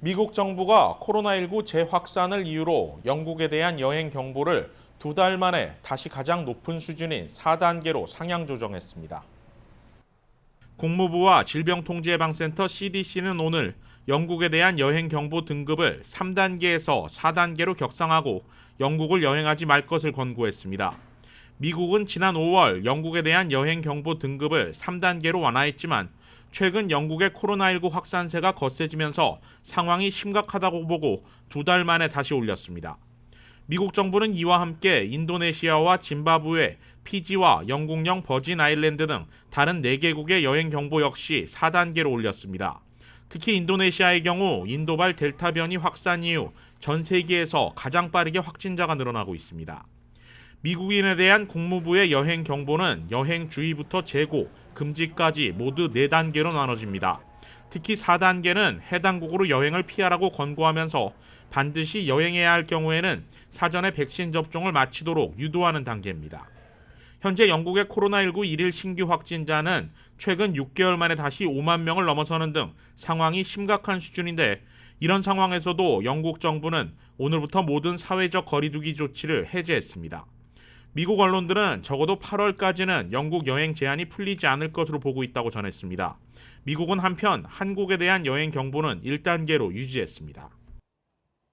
미국 정부가 코로나19 재확산을 이유로 영국에 대한 여행 경보를 두 달 만에 다시 가장 높은 수준인 4단계로 상향 조정했습니다. 국무부와 질병통제예방센터 CDC는 오늘 영국에 대한 여행 경보 등급을 3단계에서 4단계로 격상하고 영국을 여행하지 말 것을 권고했습니다. 미국은 지난 5월 영국에 대한 여행 경보 등급을 3단계로 완화했지만 최근 영국의 코로나19 확산세가 거세지면서 상황이 심각하다고 보고 두 달 만에 다시 올렸습니다. 미국 정부는 이와 함께 인도네시아와 짐바브웨, 피지와 영국령 버진 아일랜드 등 다른 4개국의 여행 경보 역시 4단계로 올렸습니다. 특히 인도네시아의 경우 인도발 델타 변이 확산 이후 전 세계에서 가장 빠르게 확진자가 늘어나고 있습니다. 미국인에 대한 국무부의 여행 경보는 여행 주의부터 재고, 금지까지 모두 4단계로 나눠집니다. 특히 4단계는 해당국으로 여행을 피하라고 권고하면서 반드시 여행해야 할 경우에는 사전에 백신 접종을 마치도록 유도하는 단계입니다. 현재 영국의 코로나19 일일 신규 확진자는 최근 6개월 만에 다시 5만 명을 넘어서는 등 상황이 심각한 수준인데 이런 상황에서도 영국 정부는 오늘부터 모든 사회적 거리두기 조치를 해제했습니다. 미국 언론들은 적어도 8월까지는 영국 여행 제한이 풀리지 않을 것으로 보고 있다고 전했습니다. 미국은 한편 한국에 대한 여행 경보는 1단계로 유지했습니다.